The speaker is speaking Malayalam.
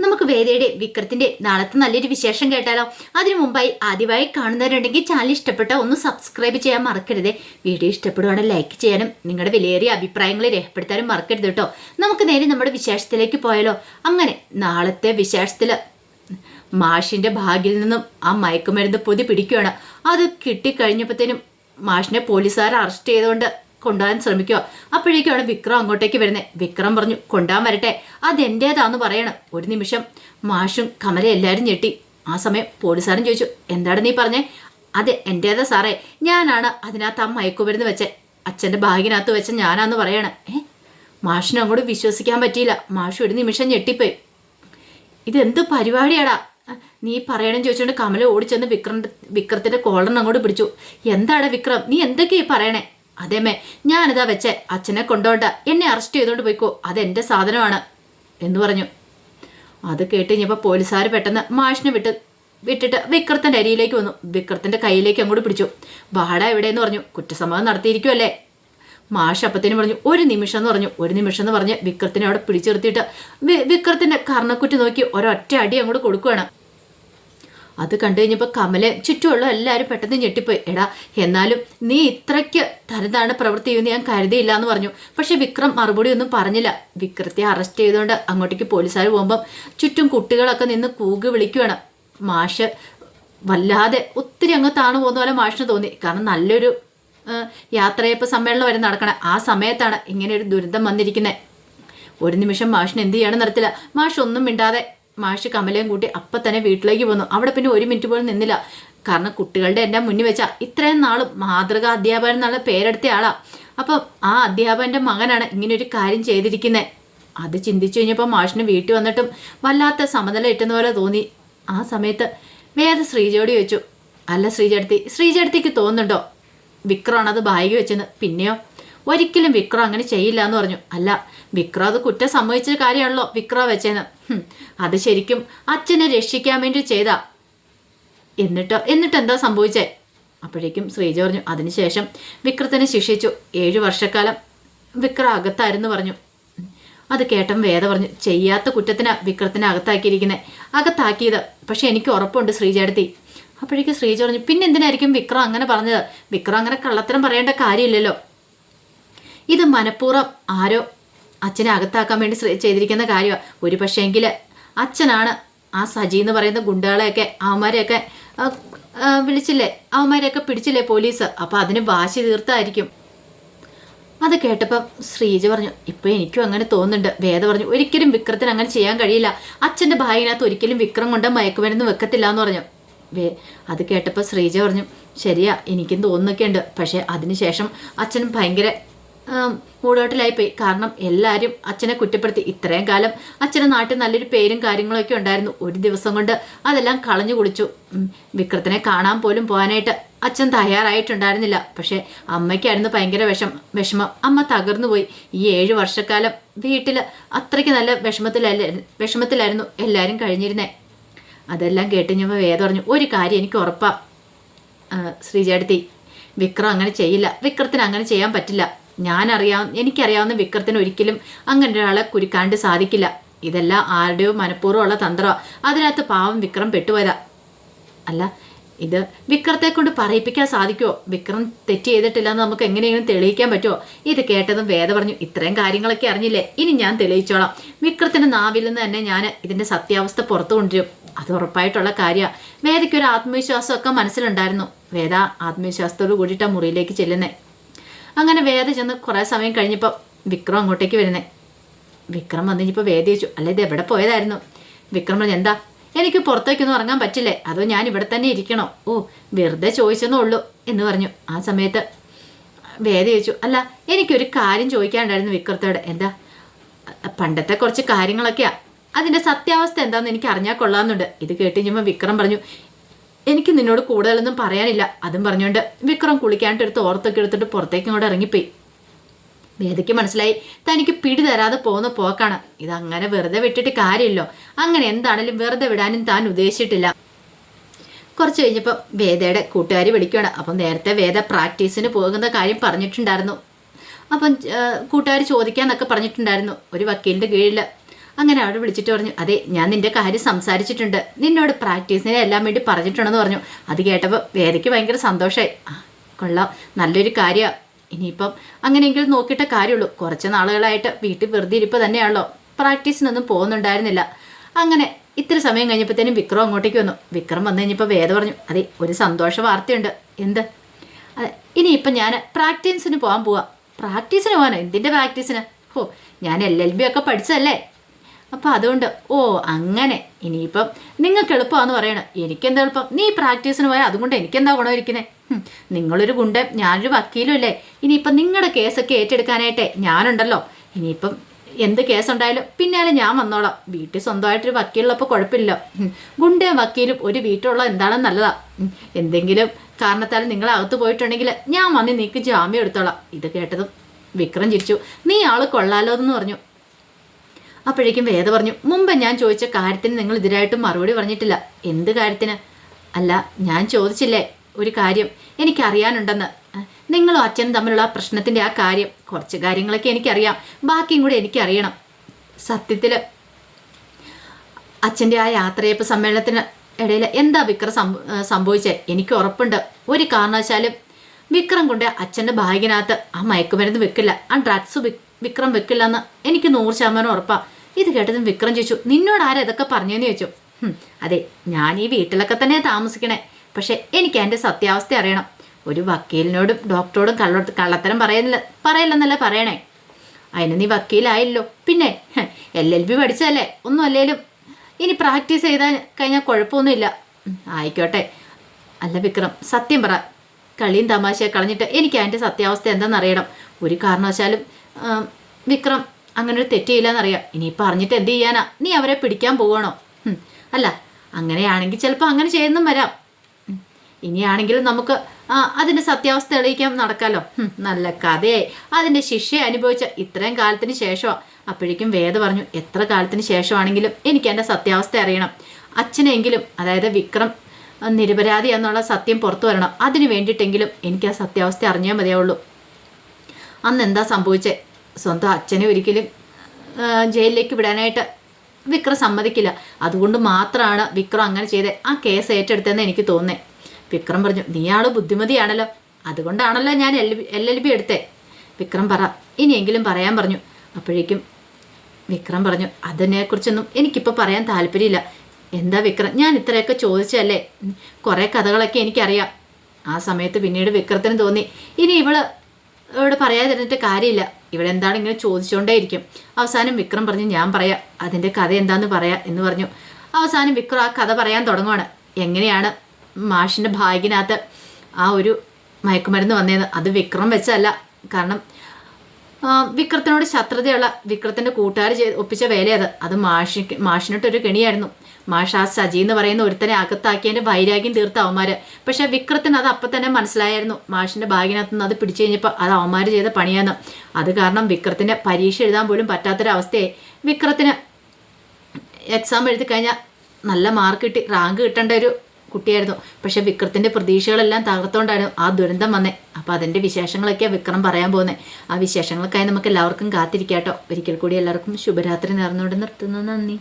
നമുക്ക് വേദയുടെ വിക്രത്തിന്റെ നാളത്തെ നല്ലൊരു വിശേഷം കേട്ടാലോ? അതിനു മുമ്പായി ആദ്യമായി കാണുന്നവരുണ്ടെങ്കിൽ ചാനൽ ഇഷ്ടപ്പെട്ട ഒന്ന് സബ്സ്ക്രൈബ് ചെയ്യാൻ മറക്കരുത്. വീഡിയോ ഇഷ്ടപ്പെടുവാണെങ്കിൽ ലൈക്ക് ചെയ്യാനും നിങ്ങളുടെ വിലയേറിയ അഭിപ്രായങ്ങൾ രേഖപ്പെടുത്താനും മറക്കരുത് കേട്ടോ. നമുക്ക് നേരെ നമ്മുടെ വിശേഷത്തിലേക്ക് പോയാലോ? അങ്ങനെ നാളത്തെ വിശേഷത്തിൽ മാഷിന്റെ ഭാഗ്യയിൽ നിന്നും ആ മയക്കുമരുന്ന് പൊതി പിടിക്കുകയാണ്. അത് കിട്ടിക്കഴിഞ്ഞപ്പോഴത്തേനും മാഷിനെ പോലീസുകാർ അറസ്റ്റ് ചെയ്തുകൊണ്ട് കൊണ്ടുപോകാൻ ശ്രമിക്കുക അപ്പോഴേക്കാണ് വിക്രം അങ്ങോട്ടേക്ക് വരുന്നത് വിക്രം പറഞ്ഞു കൊണ്ടുപോകാൻ വരട്ടെ. അതെന്റേതാന്ന് പറയണം. ഒരു നിമിഷം. മാഷും കമല എല്ലാവരും ഞെട്ടി. ആ സമയം പോലീസുകാരൻ ചോദിച്ചു എന്താണ് നീ പറഞ്ഞേ? അതെ എന്റേതാ സാറേ. ഞാനാണ് അതിനകത്ത് ആ മയക്കുമരുന്ന് വെച്ച. അച്ഛന്റെ ബാഗിനകത്ത് വെച്ച ഞാനാന്ന് പറയണം. ഏ? മാഷിനെ അങ്ങോട്ട് വിശ്വസിക്കാൻ പറ്റിയില്ല. മാഷ് ഒരു നിമിഷം ഞെട്ടിപ്പോയി. ഇതെന്ത് പരിപാടിയാടാ? നീ പറയണം ചോദിച്ചുകൊണ്ട് കമല ഓടിച്ചെന്ന് വിക്രം വിക്രത്തിന്റെ കോളറിന് അങ്ങോട്ട് പിടിച്ചു. എന്താണ് വിക്രം? നീ എന്തൊക്കെയാ പറയണേ? അതേമേ ഞാനിതാ വെച്ചേ അച്ഛനെ കൊണ്ടോണ്ട. എന്നെ അറസ്റ്റ് ചെയ്തോണ്ട് പോയിക്കോ അതെന്റെ സാധനമാണ് എന്ന് പറഞ്ഞു. അത് കേട്ട് കഴിഞ്ഞപ്പോൾ പോലീസുകാർ പെട്ടെന്ന് മാഷിനെ വിട്ട് വിട്ടിട്ട് വിക്രത്തിന്റെ അരിയിലേക്ക് വന്നു. വിക്രത്തിന്റെ കയ്യിലേക്ക് അങ്ങോട്ട് പിടിച്ചു. വാട എവിടെയെന്ന് പറഞ്ഞു. കുറ്റസമ്മതം നടത്തിയിരിക്കുമല്ലേ മാഷ് അപ്പത്തിന് പറഞ്ഞു ഒരു നിമിഷം എന്ന് പറഞ്ഞു. ഒരു നിമിഷം എന്ന് പറഞ്ഞ് വിക്രത്തിനെ അവിടെ പിടിച്ചു നിർത്തിയിട്ട് വി- വിക്രത്തിന്റെ കർണക്കുറ്റി നോക്കി ഒരൊറ്റ അടി അങ്ങോട്ട് കൊടുക്കുകയാണ് അത് കണ്ടു കഴിഞ്ഞപ്പോൾ കമലെ ചുറ്റുമുള്ള എല്ലാവരും പെട്ടെന്ന് ഞെട്ടിപ്പോയി. എടാ എന്നാലും നീ ഇത്രയ്ക്ക് തരതാണ് പ്രവൃത്തി ചെയ്യുമെന്ന് ഞാൻ കരുതിയില്ല എന്ന് പറഞ്ഞു. പക്ഷേ വിക്രം മറുപടി ഒന്നും പറഞ്ഞില്ല. വിക്രത്തെ അറസ്റ്റ് ചെയ്തുകൊണ്ട് അങ്ങോട്ടേക്ക് പോലീസുകാർ പോകുമ്പം ചുറ്റും കുട്ടികളൊക്കെ നിന്ന് കൂകി വിളിക്കുകയാണ് മാഷ് വല്ലാതെ ഒത്തിരി അങ്ങ് താണു പോകുന്ന പോലെ മാഷിന് തോന്നി. കാരണം നല്ലൊരു യാത്രയപ്പോൾ യാത്രയപ്പ് സമ്മേളനം വരെ നടക്കണ ആ സമയത്താണ് ഇങ്ങനെ ഒരു ദുരിതം വന്നിരിക്കുന്നത് ഒരു നിമിഷം മാഷിന് എന്ത് ചെയ്യണം നടത്തില്ല മാഷ് ഒന്നും മിണ്ടാതെ മാഷ് കമലയും കൂട്ടി അപ്പം തന്നെ വീട്ടിലേക്ക് പോന്നു. അവിടെ പിന്നെ ഒരു മിനിറ്റ് പോലും നിന്നില്ല. കാരണം കുട്ടികളുടെ എന്റെ മുന്നിൽ വെച്ചാൽ ഇത്രയും നാളും മാതൃകാ അധ്യാപകൻ എന്നുള്ള പേരെടുത്ത ആളാണ് അപ്പം ആ അധ്യാപകന്റെ മകനാണ് ഇങ്ങനെ ഒരു കാര്യം ചെയ്തിരിക്കുന്നത് അത് ചിന്തിച്ചു കഴിഞ്ഞപ്പോൾ മാഷിന് വീട്ടിൽ വന്നിട്ടും വല്ലാത്ത സമനില ഇട്ടുന്ന പോലെ തോന്നി. ആ സമയത്ത് വേറെ ശ്രീജയോട് വെച്ചു അല്ല ശ്രീജടുത്തി ശ്രീജടുത്തിക്ക് തോന്നുന്നുണ്ടോ? വിക്രമാണ് അത് ബാഗ് വെച്ചെന്ന്. പിന്നെയോ? ഒരിക്കലും വിക്രം അങ്ങനെ ചെയ്യില്ല എന്ന് പറഞ്ഞു. അല്ല വിക്രം അത് കുറ്റം സംഭവിച്ച കാര്യമാണല്ലോ വിക്രം വെച്ചേന്ന്. അത് ശരിക്കും അച്ഛനെ രക്ഷിക്കാൻ വേണ്ടി ചെയ്താ. എന്നിട്ടോ എന്നിട്ട് എന്താ സംഭവിച്ചേ? അപ്പോഴേക്കും ശ്രീജ പറഞ്ഞു അതിനുശേഷം വിക്രത്തിനെ ശിക്ഷിച്ചു. ഏഴു വർഷക്കാലം വിക്രം അകത്തായിരുന്നു പറഞ്ഞു. അത് കേട്ടം വേദ പറഞ്ഞു ചെയ്യാത്ത കുറ്റത്തിന് വിക്രത്തിനെ അകത്താക്കിയിരിക്കുന്നത് അകത്താക്കിയത്. പക്ഷെ എനിക്ക് ഉറപ്പുണ്ട് ശ്രീജേടത്തി അപ്പോഴേക്കും ശ്രീജ പറഞ്ഞു പിന്നെ എന്തിനായിരിക്കും വിക്രം അങ്ങനെ പറഞ്ഞത്? വിക്രം അങ്ങനെ കള്ളത്തരം പറയേണ്ട കാര്യമില്ലല്ലോ. ഇത് മനഃപൂർവം ആരോ അച്ഛനെ അകത്താക്കാൻ വേണ്ടി ചെയ്തിരിക്കുന്ന കാര്യമാണ് ഒരു പക്ഷേങ്കിൽ അച്ഛനാണ് ആ സജി എന്ന് പറയുന്ന ഗുണ്ടകളെയൊക്കെ അവന്മാരെയൊക്കെ വിളിച്ചില്ലേ? അവന്മാരെയൊക്കെ പിടിച്ചില്ലേ പോലീസ്? അപ്പോൾ അതിന് വാശി തീർത്തായിരിക്കും. അത് കേട്ടപ്പം ശ്രീജ പറഞ്ഞു ഇപ്പം എനിക്കും അങ്ങനെ തോന്നുന്നുണ്ട്. വേദ പറഞ്ഞു ഒരിക്കലും വിക്രത്തിന് അങ്ങനെ ചെയ്യാൻ കഴിയില്ല. അച്ഛന്റെ ഭായിനകത്ത് ഒരിക്കലും വിക്രം കൊണ്ട് മയക്കുമരുന്ന് വെക്കത്തില്ല എന്ന് പറഞ്ഞു. വേ അത് കേട്ടപ്പോൾ ശ്രീജ പറഞ്ഞു ശരിയാ എനിക്കും തോന്നുന്നൊക്കെ ഉണ്ട് പക്ഷേ അതിനുശേഷം അച്ഛൻ ഭയങ്കര മൂടോട്ടിലായിപ്പോയി കാരണം എല്ലാവരും അച്ഛനെ കുറ്റപ്പെടുത്തി. ഇത്രയും കാലം അച്ഛനെ നാട്ടിൽ നല്ലൊരു പേരും കാര്യങ്ങളൊക്കെ ഉണ്ടായിരുന്നു. ഒരു ദിവസം കൊണ്ട് അതെല്ലാം കളഞ്ഞു കുളിച്ചു. വിക്രത്തിനെ കാണാൻ പോലും പോകാനായിട്ട് അച്ഛൻ തയ്യാറായിട്ടുണ്ടായിരുന്നില്ല. പക്ഷേ അമ്മയ്ക്കായിരുന്നു ഭയങ്കര വിഷം വിഷമം. അമ്മ തകർന്നു പോയി. ഈ ഏഴ് വർഷക്കാലം വീട്ടിൽ അത്രയ്ക്ക് നല്ല വിഷമത്തിലല്ല വിഷമത്തിലായിരുന്നു എല്ലാവരും കഴിഞ്ഞിരുന്നേ. അതെല്ലാം കേട്ട് ഞാൻ വേദം പറഞ്ഞു ഒരു കാര്യം എനിക്ക് ഉറപ്പാ. ശ്രീജേടത്തി വിക്രം അങ്ങനെ ചെയ്യില്ല. വിക്രത്തിന് അങ്ങനെ ചെയ്യാൻ പറ്റില്ല. ഞാനറിയാം എനിക്കറിയാവുന്ന വിക്രത്തിന് ഒരിക്കലും അങ്ങനെ ഒരാളെ കുരുക്കാണ്ട് സാധിക്കില്ല. ഇതെല്ലാം ആരുടെയോ മനഃപൂർവമുള്ള തന്ത്രമാണ് അതിനകത്ത് പാവം വിക്രം പെട്ടുപോയതാ. അല്ല ഇത് വിക്രത്തെ കൊണ്ട് പറയിപ്പിക്കാൻ സാധിക്കുമോ വിക്രം തെറ്റ് ചെയ്തിട്ടില്ല എന്ന് നമുക്ക് എങ്ങനെയെങ്കിലും തെളിയിക്കാൻ പറ്റുമോ ഇത് കേട്ടതും വേദ പറഞ്ഞു ഇത്രയും കാര്യങ്ങളൊക്കെ അറിഞ്ഞില്ലേ? ഇനി ഞാൻ തെളിയിച്ചോളാം. വിക്രത്തിന്റെ നാവിൽ നിന്ന് തന്നെ ഞാൻ ഇതിന്റെ സത്യാവസ്ഥ പുറത്തു കൊണ്ടുവരും. അത് ഉറപ്പായിട്ടുള്ള കാര്യമാണ് വേദയ്ക്ക് ഒരു ആത്മവിശ്വാസമൊക്കെ മനസ്സിലുണ്ടായിരുന്നു. വേദ ആത്മവിശ്വാസത്തോട് കൂടിയിട്ട് മുറിയിലേക്ക് ചെല്ലുന്നത് അങ്ങനെ വേദ ചെന്ന് കുറേ സമയം കഴിഞ്ഞപ്പോൾ വിക്രം അങ്ങോട്ടേക്ക് വരുന്നേ. വിക്രം വന്നു കഴിഞ്ഞപ്പോൾ വേദ ചോദിച്ചു അല്ല ഇത് എവിടെ പോയതായിരുന്നു? വിക്രം പറഞ്ഞു എന്താ? എനിക്ക് പുറത്തേക്കൊന്നും ഇറങ്ങാൻ പറ്റില്ലേ? അതോ ഞാൻ ഇവിടെ തന്നെ ഇരിക്കണോ? ഓ വെറുതെ ചോദിച്ചെന്നേ ഉള്ളൂ എന്ന് പറഞ്ഞു. ആ സമയത്ത് വേദ ചോദിച്ചു അല്ല എനിക്കൊരു കാര്യം ചോദിക്കാനുണ്ടായിരുന്നു വിക്രത്തോട്. എന്താ? പണ്ടത്തെ കുറച്ച് കാര്യങ്ങളൊക്കെയാ. അതിന്റെ സത്യാവസ്ഥ എന്താണെന്ന് എനിക്ക് അറിഞ്ഞാൽ കൊള്ളാമെന്നുണ്ട്. ഇത് കേട്ട് കഴിഞ്ഞപ്പോൾ വിക്രം പറഞ്ഞു എനിക്ക് നിന്നോട് കൂടുതലൊന്നും പറയാനില്ല. അതും പറഞ്ഞുകൊണ്ട് വിക്രം കുളിക്കാണ്ടെടുത്ത് ഓർത്തൊക്കെ എടുത്തിട്ട് പുറത്തേക്ക് ഇങ്ങോട്ട് ഇറങ്ങിപ്പോയി. വേദയ്ക്ക് മനസ്സിലായി തനിക്ക് പിടി തരാതെ പോകുന്ന പോക്കാണ്. ഇത് അങ്ങനെ വെറുതെ വിട്ടിട്ട് കാര്യമില്ലോ. അങ്ങനെ എന്താണേലും വെറുതെ വിടാനും താൻ ഉദ്ദേശിച്ചിട്ടില്ല. കുറച്ച് കഴിഞ്ഞപ്പോൾ വേദയുടെ കൂട്ടുകാരി വിളിക്കുകയാണ് അപ്പം നേരത്തെ വേദ പ്രാക്ടീസിന് പോകുന്ന കാര്യം പറഞ്ഞിട്ടുണ്ടായിരുന്നു. അപ്പം കൂട്ടുകാർ ചോദിക്കാന്നൊക്കെ പറഞ്ഞിട്ടുണ്ടായിരുന്നു. ഒരു വക്കീലിന്റെ കീഴിൽ അങ്ങനെ അവിടെ വിളിച്ചിട്ട് പറഞ്ഞു അതെ ഞാൻ നിന്റെ കാര്യം സംസാരിച്ചിട്ടുണ്ട്. നിന്നോട് പ്രാക്ടീസിനെ എല്ലാം വേണ്ടി പറഞ്ഞിട്ടുണ്ടെന്ന് പറഞ്ഞു. അത് കേട്ടപ്പോൾ വേദയ്ക്ക് ഭയങ്കര സന്തോഷമായി കൊള്ളാം. നല്ലൊരു കാര്യമാണ് ഇനിയിപ്പം അങ്ങനെയെങ്കിലും നോക്കിയിട്ട കാര്യമുള്ളൂ. കുറച്ച് നാളുകളായിട്ട് വീട്ടിൽ വെറുതെ ഇരിപ്പ് തന്നെയാണല്ലോ. പ്രാക്ടീസിനൊന്നും പോകുന്നുണ്ടായിരുന്നില്ല. അങ്ങനെ ഇത്ര സമയം കഴിഞ്ഞപ്പോഴത്തേനും വിക്രം അങ്ങോട്ടേക്ക് വന്നു. വിക്രം വന്നു കഴിഞ്ഞപ്പോൾ വേദ പറഞ്ഞു അതെ ഒരു സന്തോഷ വാർത്തയുണ്ട്. എന്ത്? അതെ ഇനിയിപ്പം ഞാൻ പ്രാക്ടീസിന് പോകാൻ പോവാം. പ്രാക്ടീസിന് പോകാനോ? എന്തിന്റെ പ്രാക്ടീസിന്? ഓ ഞാൻ എൽ എൽ ബി ഒക്കെ പഠിച്ചതല്ലേ? അപ്പോൾ അതുകൊണ്ട് ഓ അങ്ങനെ. ഇനിയിപ്പം നിങ്ങൾക്ക് എളുപ്പമാണെന്ന് പറയണം. എനിക്കെന്താ എളുപ്പം? നീ പ്രാക്ടീസിന് പോയാൽ അതുകൊണ്ട് എനിക്കെന്താ ഗുണമിരിക്കുന്നത് നിങ്ങളൊരു ഗുണ്ട ഞാനൊരു വക്കീലും അല്ലേ ഇനിയിപ്പം നിങ്ങളുടെ കേസൊക്കെ ഏറ്റെടുക്കാനായിട്ടേ ഞാനുണ്ടല്ലോ. ഇനിയിപ്പം എന്ത് കേസുണ്ടായാലും പിന്നാലെ ഞാൻ വന്നോളാം. വീട്ടിൽ സ്വന്തമായിട്ടൊരു വക്കീലുള്ളപ്പോൾ കുഴപ്പമില്ല. ഗുണ്ടയും വക്കീലും ഒരു വീട്ടിലുള്ള എന്താണെന്ന് നല്ലതാ. എന്തെങ്കിലും കാരണത്താൽ നിങ്ങൾ അകത്ത് പോയിട്ടുണ്ടെങ്കിൽ ഞാൻ വന്നി നീക്ക് ജാമ്യം എടുത്തോളാം. ഇത് കേട്ടതും വിക്രം ചിരിച്ചു. നീ ആൾ കൊള്ളാലോ എന്ന് പറഞ്ഞു. അപ്പോഴേക്കും വേദ പറഞ്ഞു മുമ്പ് ഞാൻ ചോദിച്ച കാര്യത്തിന് നിങ്ങൾ ഇതിനായിട്ടും മറുപടി പറഞ്ഞിട്ടില്ല. എന്ത് കാര്യത്തിന്? അല്ല ഞാൻ ചോദിച്ചില്ലേ ഒരു കാര്യം എനിക്കറിയാനുണ്ടെന്ന്. നിങ്ങളും അച്ഛനും തമ്മിലുള്ള ആ പ്രശ്നത്തിന്റെ ആ കാര്യം. കുറച്ച് കാര്യങ്ങളൊക്കെ എനിക്കറിയാം. ബാക്കിയും കൂടെ എനിക്കറിയണം. സത്യത്തിൽ അച്ഛന്റെ ആ യാത്രയപ്പ് സമ്മേളനത്തിന് ഇടയിൽ എന്താ വിക്രം സംഭ സംഭവിച്ചത് എനിക്ക് ഉറപ്പുണ്ട്. ഒരു കാരണവശാലും വിക്രം കൊണ്ട് അച്ഛന്റെ ബാഗിനകത്ത് ആ മയക്കുമരുന്ന് വെക്കില്ല. ആ ഡ്രഗ്സ് വിക്രം വെക്കില്ല എന്ന് എനിക്ക് നൂറ് ശതമാനം ഉറപ്പാ. ഇത് കേട്ടതും വിക്രം ചോദിച്ചു നിന്നോട് ആരാ ഇതൊക്കെ പറഞ്ഞെന്ന് ചോദിച്ചു. അതെ ഞാൻ ഈ വീട്ടിലൊക്കെ തന്നെ താമസിക്കണേ. പക്ഷേ എനിക്ക് എന്റെ സത്യാവസ്ഥ അറിയണം. ഒരു വക്കീലിനോടും ഡോക്ടറോടും കള്ള കള്ളത്തരം പറയുന്നില്ല പറയില്ലെന്നല്ല പറയണേ? അതിന് നീ വക്കീലായല്ലോ. പിന്നെ എൽ എൽ ബി പഠിച്ചല്ലേ ഒന്നും അല്ലേലും. ഇനി പ്രാക്ടീസ് ചെയ്താൽ കഴിഞ്ഞാൽ കുഴപ്പമൊന്നുമില്ല. ആയിക്കോട്ടെ. അല്ല വിക്രം സത്യം പറ. കളിയും തമാശയെ കളഞ്ഞിട്ട് എനിക്ക് അതിന്റെ സത്യാവസ്ഥ എന്താണെന്ന് അറിയണം. ഒരു കാരണവശാലും വിക്രം അങ്ങനെ ഒരു തെറ്റ് ചെയ്യില്ലെന്നറിയാം ഇനിയിപ്പോൾ അറിഞ്ഞിട്ട് എന്ത് ചെയ്യാനാ? നീ അവരെ പിടിക്കാൻ പോകണോ അല്ല അങ്ങനെയാണെങ്കിൽ ചിലപ്പോൾ അങ്ങനെ ചെയ്യുന്നും വരാം. ഇനിയാണെങ്കിലും നമുക്ക് അതിന്റെ സത്യാവസ്ഥ തെളിയിക്കാൻ നടക്കാമല്ലോ നല്ല കഥയായി. അതിന്റെ ശിക്ഷ അനുഭവിച്ച ഇത്രയും കാലത്തിന് ശേഷമാണ് അപ്പോഴേക്കും വേദ പറഞ്ഞു എത്ര കാലത്തിന് ശേഷമാണെങ്കിലും എനിക്ക് എന്റെ സത്യാവസ്ഥ അറിയണം. അച്ഛനെങ്കിലും അതായത് വിക്രം നിരപരാധി എന്നുള്ള സത്യം പുറത്തു വരണം. അതിന് വേണ്ടിയിട്ടെങ്കിലും എനിക്ക് ആ സത്യാവസ്ഥ അറിഞ്ഞേ മതിയാവുള്ളൂ. അന്ന് എന്താ സംഭവിച്ചത് സ്വന്തം അച്ഛനെ ഒരിക്കലും ജയിലിലേക്ക് വിടാനായിട്ട് വിക്രം സമ്മതിക്കില്ല. അതുകൊണ്ട് മാത്രമാണ് വിക്രം അങ്ങനെ ചെയ്തത് ആ കേസ് ഏറ്റെടുത്തതെന്ന് എനിക്ക് തോന്നേ. വിക്രം പറഞ്ഞു നീയാൾ ബുദ്ധിമതിയാണല്ലോ. അതുകൊണ്ടാണല്ലോ ഞാൻ എൽ എൽ എൽ ബി എടുത്തേ. വിക്രം പറ ഇനിയെങ്കിലും പറയാൻ പറഞ്ഞു. അപ്പോഴേക്കും വിക്രം പറഞ്ഞു അതിനെക്കുറിച്ചൊന്നും എനിക്കിപ്പോൾ പറയാൻ താല്പര്യമില്ല. എന്താ വിക്രം ഞാൻ ഇത്രയൊക്കെ ചോദിച്ചല്ലേ കുറേ കഥകളൊക്കെ എനിക്കറിയാം. ആ സമയത്ത് പിന്നീട് വിക്രത്തിന് തോന്നി ഇനി ഇവൾ ഇവിടെ പറയാതിരുന്നിട്ട് കാര്യമില്ല. ഇവിടെ എന്താണ് ഇങ്ങനെ ചോദിച്ചുകൊണ്ടേയിരിക്കും അവസാനം വിക്രം പറഞ്ഞു ഞാൻ പറയാം അതിന്റെ കഥ എന്താന്ന് പറയാം എന്ന് പറഞ്ഞു. അവസാനം വിക്രം ആ കഥ പറയാൻ തുടങ്ങുവാണ്. എങ്ങനെയാണ് മാഷിന്റെ ഭാഗ്യനകത്ത് ആ ഒരു മയക്കുമരുന്ന് വന്നതെന്ന് അത് വിക്രം വെച്ചല്ല കാരണം വിക്രത്തിനോട് ശത്രുതയുള്ള വിക്രത്തിന്റെ കൂട്ടുകാർ ചെയ്ത് ഒപ്പിച്ച വേലയത് അത്. മാഷി മാഷിനോട്ടൊരു കെണിയായിരുന്നു. മാഷ് സജി എന്ന് പറയുന്ന ഒരുത്തനെ അകത്താക്കിയതിന്റെ വൈരാഗ്യം തീർത്ത അവന്മാര്. പക്ഷെ വിക്രത്തിന് അത് അപ്പം തന്നെ മനസ്സിലായിരുന്നു മാഷിന്റെ ബാഗിനകത്ത് നിന്ന് അത് പിടിച്ചു കഴിഞ്ഞപ്പോൾ അത് അവന്മാര് ചെയ്ത പണിയാന്ന് അത് കാരണം വിക്രത്തിന്റെ പരീക്ഷ എഴുതാൻ പോലും പറ്റാത്തൊരവസ്ഥയെ വിക്രത്തിന് എക്സാം എഴുതി കഴിഞ്ഞാൽ നല്ല മാർക്ക് കിട്ടി. റാങ്ക് കിട്ടേണ്ട ഒരു കുട്ടിയായിരുന്നു. പക്ഷെ വിക്രത്തിന്റെ പ്രതീക്ഷകളെല്ലാം തകർത്തോണ്ടായിരുന്നു ആ ദുരന്തം വന്നേ. അപ്പോൾ അതിന്റെ വിശേഷങ്ങളൊക്കെയാണ് വിക്രം പറയാൻ പോകുന്നത് ആ വിശേഷങ്ങൾക്കായി നമുക്ക് എല്ലാവർക്കും കാത്തിരിക്കാട്ടോ. ഒരിക്കൽ കൂടി എല്ലാവർക്കും ശുഭരാത്രി നേർന്നുകൊണ്ട് നിർത്തുന്നു. നന്ദി.